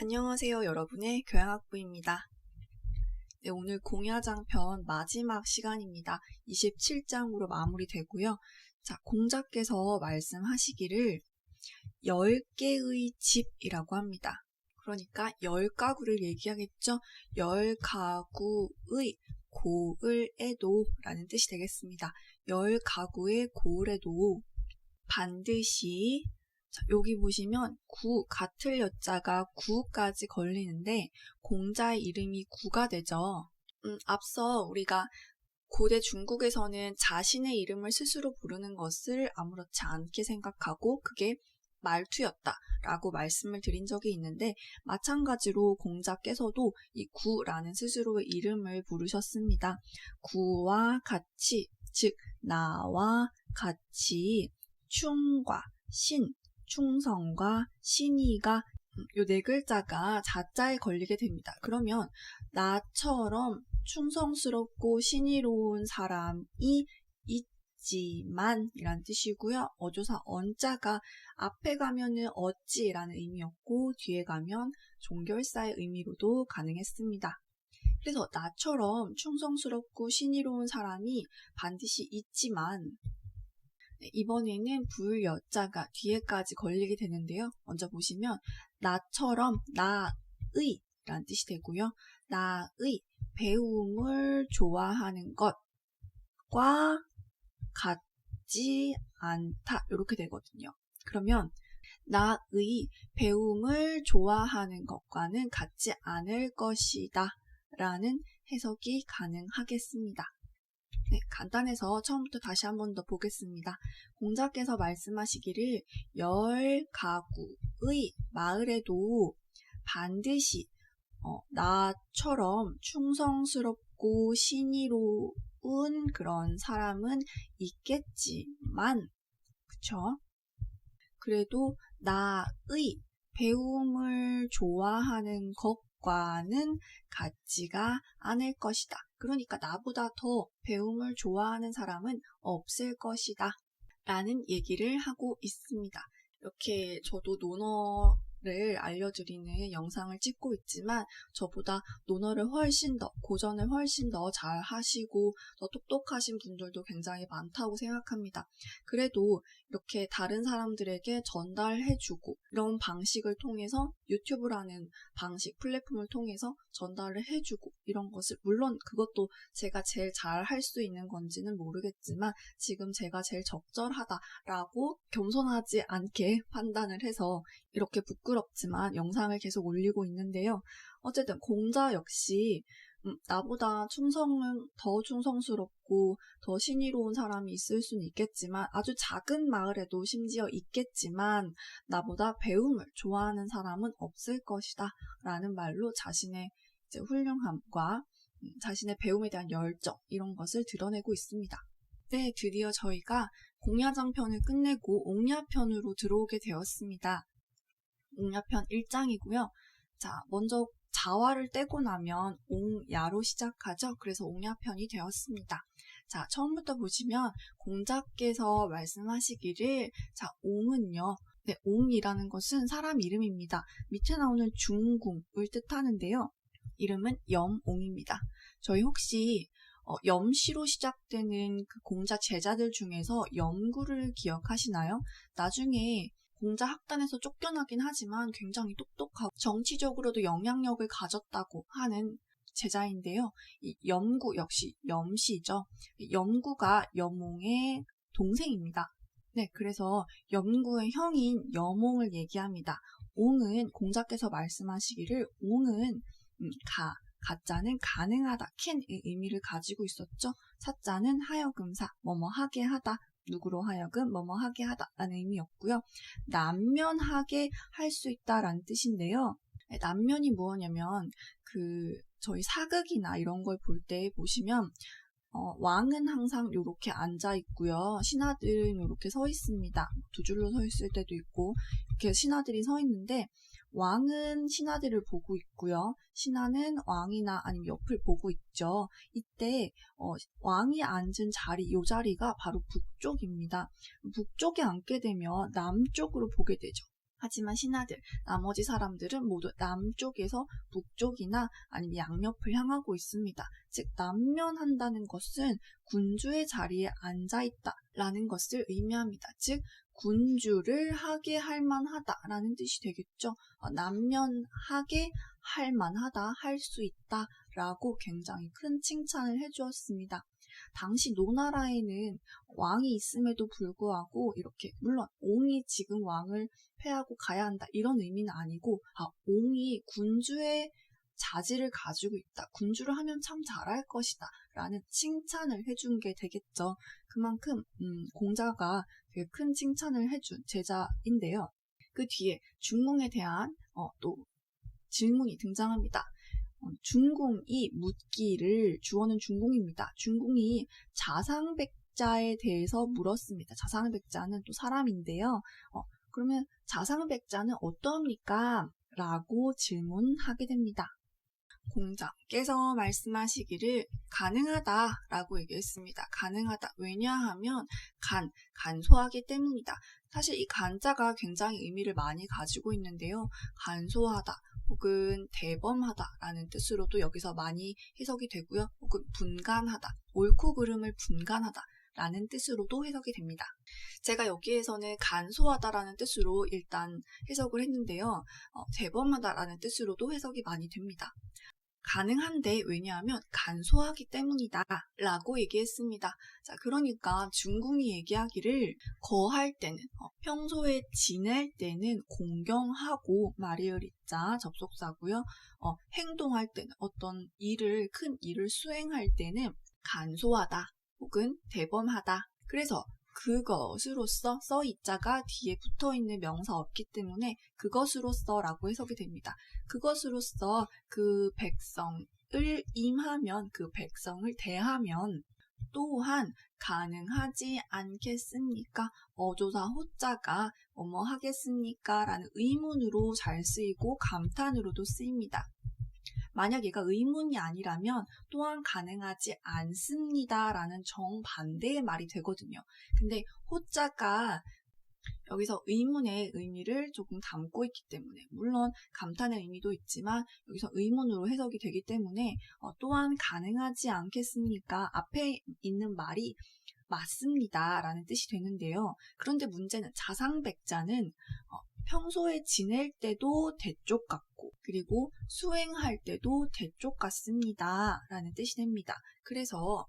안녕하세요 여러분의 교양학부입니다. 네, 오늘 공야장편 마지막 시간입니다. 27장으로 마무리되고요. 자, 공자께서 말씀하시기를 10개의 집이라고 합니다. 그러니까 10가구를 얘기하겠죠. 10가구의 고을에도 라는 뜻이 되겠습니다. 10가구의 고을에도 반드시 자, 여기 보시면 구, 같을 여자가 구까지 걸리는데 공자의 이름이 구가 되죠. 음, 앞서 우리가 고대 중국에서는 자신의 이름을 스스로 부르는 것을 아무렇지 않게 생각하고 그게 말투였다 라고 말씀을 드린 적이 있는데 마찬가지로 공자께서도 이 구라는 스스로의 이름을 부르셨습니다. 구와 같이 즉 나와 같이 충과 신 충성과 신의가 요 네 글자가 자자에 걸리게 됩니다. 그러면 나처럼 충성스럽고 신의로운 사람이 있지만 이란 뜻이고요. 어조사 언자가 앞에 가면은 어찌라는 의미였고 뒤에 가면 종결사의 의미로도 가능했습니다. 그래서 나처럼 충성스럽고 신의로운 사람이 반드시 있지만 네, 이번에는 불여자가 뒤에까지 걸리게 되는데요. 먼저 보시면 나처럼 나의 라는 뜻이 되고요. 나의 배움을 좋아하는 것과 같지 않다 이렇게 되거든요. 그러면 나의 배움을 좋아하는 것과는 같지 않을 것이다 라는 해석이 가능하겠습니다. 네, 간단해서 처음부터 다시 한 번 더 보겠습니다. 공자께서 말씀하시기를 열 가구의 마을에도 반드시 어, 나처럼 충성스럽고 신의로운 그런 사람은 있겠지만 그쵸? 그래도 나의 배움을 좋아하는 것 과는 같지가 않을 것이다. 그러니까 나보다 더 배움을 좋아하는 사람은 없을 것이다. 라는 얘기를 하고 있습니다. 이렇게 저도 논어 를 알려드리는 영상을 찍고 있지만 저보다 논어를 훨씬 더 고전을 훨씬 더 잘 하시고 더 똑똑하신 분들도 굉장히 많다고 생각합니다. 그래도 이렇게 다른 사람들에게 전달해주고 이런 방식을 통해서 유튜브라는 방식 플랫폼을 통해서 전달을 해주고 이런 것을 물론 그것도 제가 제일 잘 할 수 있는 건지는 모르겠지만 지금 제가 제일 적절하다라고 겸손하지 않게 판단을 해서 이렇게 부끄럽지만 영상을 계속 올리고 있는데요. 어쨌든 공자 역시 음, 나보다 충성은 더 충성스럽고 더 신의로운 사람이 있을 수는 있겠지만 아주 작은 마을에도 심지어 있겠지만 나보다 배움을 좋아하는 사람은 없을 것이다 라는 말로 자신의 훌륭함과 음, 자신의 배움에 대한 열정 이런 것을 드러내고 있습니다. 네, 드디어 저희가 공야장 편을 끝내고 옥야 편으로 들어오게 되었습니다. 옥야편 1장이고요. 자, 먼저 자화를 떼고 나면 옹야로 시작하죠. 그래서 옹야편이 되었습니다. 자, 처음부터 보시면 공자께서 말씀하시기를 자, 옹은요. 네, 옹이라는 것은 사람 이름입니다. 밑에 나오는 중궁을 뜻하는데요. 이름은 염옹입니다. 저희 혹시 어, 염시로 시작되는 그 공자 제자들 중에서 염구를 기억하시나요? 나중에 공자 학단에서 쫓겨나긴 하지만 굉장히 똑똑하고 정치적으로도 영향력을 가졌다고 하는 제자인데요. 이 염구 역시 염시죠. 염구가 염옹의 동생입니다. 네, 그래서 염구의 형인 염옹을 얘기합니다. 옹은 공자께서 말씀하시기를 옹은 음, 가, 가짜는 가능하다, 캔의 의미를 가지고 있었죠. 사자는 하여금사, 뭐뭐 하게 하다, 누구로 하여금 뭐뭐 하게 하다라는 의미였고요. 남면하게 할 수 있다라는 뜻인데요. 네, 남면이 무엇냐면 그 저희 사극이나 이런 걸 볼 때 보시면 어, 왕은 항상 이렇게 앉아 있고요. 신하들은 이렇게 서 있습니다. 두 줄로 서 있을 때도 있고 이렇게 신하들이 서 있는데 왕은 신하들을 보고 있고요. 신하는 왕이나 아니면 옆을 보고 있죠. 이때 어, 왕이 앉은 자리, 이 자리가 바로 북쪽입니다. 북쪽에 앉게 되면 남쪽으로 보게 되죠. 하지만 신하들, 나머지 사람들은 모두 남쪽에서 북쪽이나 아니면 양옆을 향하고 있습니다. 즉, 남면한다는 것은 군주의 자리에 앉아 있다 라는 것을 의미합니다. 즉, 군주를 하게 할 만하다 라는 뜻이 되겠죠. 어, 남면하게 할 만하다, 할 수 있다 라고 굉장히 큰 칭찬을 해주었습니다. 당시 노나라에는 왕이 있음에도 불구하고 이렇게 물론 옹이 지금 왕을 패하고 가야 한다 이런 의미는 아니고 아 옹이 군주의 자질을 가지고 있다. 군주를 하면 참 잘할 것이다. 라는 칭찬을 해준 게 되겠죠. 그만큼 음, 공자가 되게 큰 칭찬을 해준 제자인데요. 그 뒤에 중궁에 대한 어, 또 질문이 등장합니다. 어, 중궁이 묻기를 주어는 중궁입니다. 중궁이 자상백자에 대해서 물었습니다. 자상백자는 또 사람인데요. 어, 그러면 자상백자는 어떠합니까? 라고 질문하게 됩니다. 공자께서 말씀하시기를 가능하다 라고 얘기했습니다. 가능하다. 왜냐하면 간, 간소하기 때문이다. 사실 이 간자가 굉장히 의미를 많이 가지고 있는데요. 간소하다 혹은 대범하다라는 뜻으로도 여기서 많이 해석이 되고요. 혹은 분간하다, 옳고 그름을 분간하다. 라는 뜻으로도 해석이 됩니다. 제가 여기에서는 간소하다라는 뜻으로 일단 해석을 했는데요. 어, 대범하다라는 뜻으로도 해석이 많이 됩니다. 가능한데 왜냐하면 간소하기 때문이다 라고 얘기했습니다. 자, 그러니까 중궁이 얘기하기를 거할 때는 어, 평소에 지낼 때는 공경하고 마리을이자 접속사고요. 어, 행동할 때는 어떤 일을 큰 일을 수행할 때는 간소하다 혹은 대범하다. 그래서 그것으로서 써 이자가 뒤에 붙어 있는 명사 없기 때문에 그것으로서라고 해석이 됩니다. 그것으로서 그 백성을 임하면 그 백성을 대하면 또한 가능하지 않겠습니까? 어조사 호자가 뭐뭐 하겠습니까? 라는 의문으로 잘 쓰이고 감탄으로도 쓰입니다. 만약 얘가 의문이 아니라면 또한 가능하지 않습니다. 라는 정반대의 말이 되거든요. 근데 호자가 여기서 의문의 의미를 조금 담고 있기 때문에 물론 감탄의 의미도 있지만 여기서 의문으로 해석이 되기 때문에 어, 또한 가능하지 않겠습니까? 앞에 있는 말이 맞습니다. 라는 뜻이 되는데요. 그런데 문제는 자상백자는 어, 평소에 지낼 때도 대쪽 같고 그리고 수행할 때도 대쪽 같습니다. 라는 뜻이 됩니다. 그래서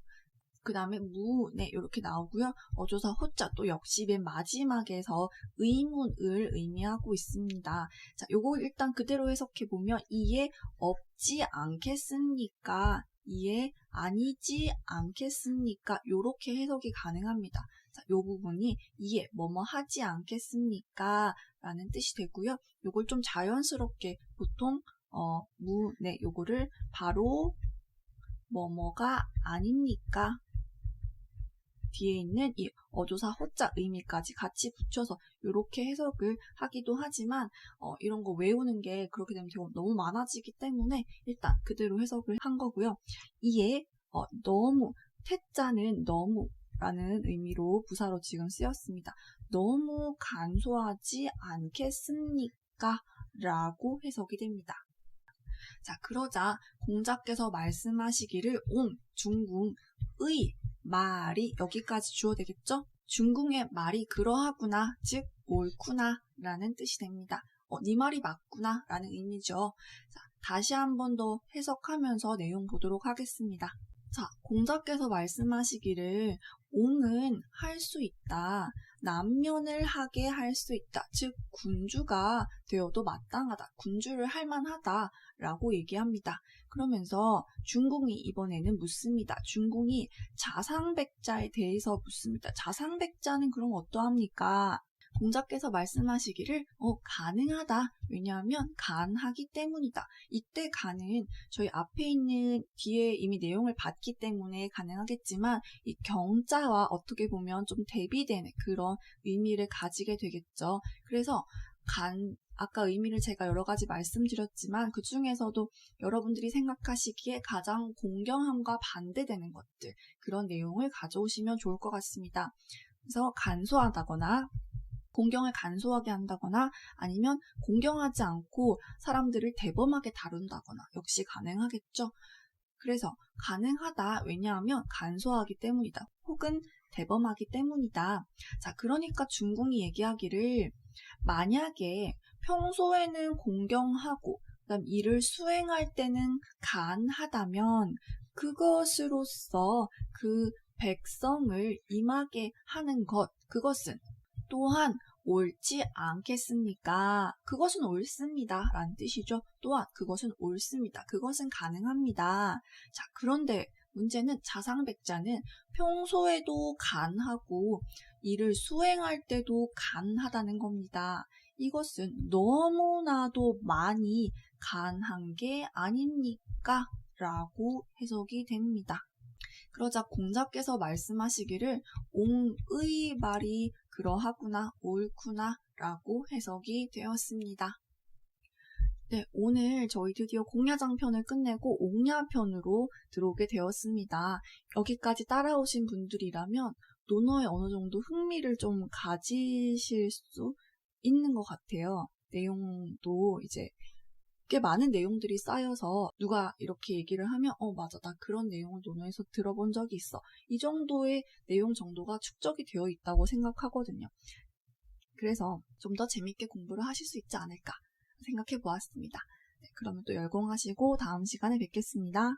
그 다음에 무, 네, 이렇게 나오고요. 어조사 호자 또 역시 맨 마지막에서 의문을 의미하고 있습니다. 자, 요거 일단 그대로 해석해 보면 이에 없지 않겠습니까? 이에 아니지 않겠습니까? 요렇게 해석이 가능합니다. 자, 요 부분이 이에 뭐뭐 하지 않겠습니까? 라는 뜻이 되고요. 요걸 좀 자연스럽게 보통 어, 무, 네, 요거를 바로 뭐뭐가 아닙니까? 뒤에 있는 이 어조사 호자 의미까지 같이 붙여서 이렇게 해석을 하기도 하지만 어, 이런 거 외우는 게 그렇게 되면 너무 많아지기 때문에 일단 그대로 해석을 한 거고요. 이에 어, 너무 태자는 너무 라는 의미로 부사로 지금 쓰였습니다. 너무 간소하지 않겠습니까? 라고 해석이 됩니다. 자, 그러자 공자께서 말씀하시기를 옹, 중궁, 의, 말이 여기까지 주어 되겠죠? 중궁의 말이 그러하구나, 즉 옳구나 라는 뜻이 됩니다. 어, 네 말이 맞구나 라는 의미죠. 자, 다시 한 번 더 해석하면서 내용 보도록 하겠습니다. 자, 공자께서 말씀하시기를 옹은 할 수 있다. 남면을 하게 할 수 있다. 즉, 군주가 되어도 마땅하다. 군주를 할 만하다. 라고 얘기합니다. 그러면서 중궁이 이번에는 묻습니다. 중궁이 자상백자에 대해서 묻습니다. 자상백자는 그럼 어떠합니까? 공자께서 말씀하시기를 어, 가능하다. 왜냐하면 간하기 때문이다. 이때 간은 저희 앞에 있는 뒤에 이미 내용을 봤기 때문에 가능하겠지만 이 경자와 어떻게 보면 좀 대비되는 그런 의미를 가지게 되겠죠. 그래서 간 아까 의미를 제가 여러 가지 말씀드렸지만 그 중에서도 여러분들이 생각하시기에 가장 공경함과 반대되는 것들 그런 내용을 가져오시면 좋을 것 같습니다. 그래서 간소하다거나 공경을 간소하게 한다거나 아니면 공경하지 않고 사람들을 대범하게 다룬다거나 역시 가능하겠죠. 그래서 가능하다. 왜냐하면 간소하기 때문이다. 혹은 대범하기 때문이다. 자, 그러니까 중궁이 얘기하기를 만약에 평소에는 공경하고 그다음 일을 수행할 때는 간하다면 그것으로서 그 백성을 임하게 하는 것 그것은 또한 옳지 않겠습니까? 그것은 옳습니다. 라는 뜻이죠. 또한 그것은 옳습니다. 그것은 가능합니다. 자, 그런데 문제는 자상백자는 평소에도 간하고 일을 수행할 때도 간하다는 겁니다. 이것은 너무나도 많이 간한 게 아닙니까? 라고 해석이 됩니다. 그러자 공자께서 말씀하시기를 옹의 말이 그러하구나 옳구나 라고 해석이 되었습니다. 네, 오늘 저희 드디어 공야장 편을 끝내고 옥야 편으로 들어오게 되었습니다. 여기까지 따라오신 분들이라면 논어에 어느 정도 흥미를 좀 가지실 수 있는 것 같아요. 내용도 이제 꽤 많은 내용들이 쌓여서 누가 이렇게 얘기를 하면 어 맞아 나 그런 내용을 논어에서 들어본 적이 있어 이 정도의 내용 정도가 축적이 되어 있다고 생각하거든요. 그래서 좀 더 재밌게 공부를 하실 수 있지 않을까 생각해 보았습니다. 네, 그러면 또 열공하시고 다음 시간에 뵙겠습니다.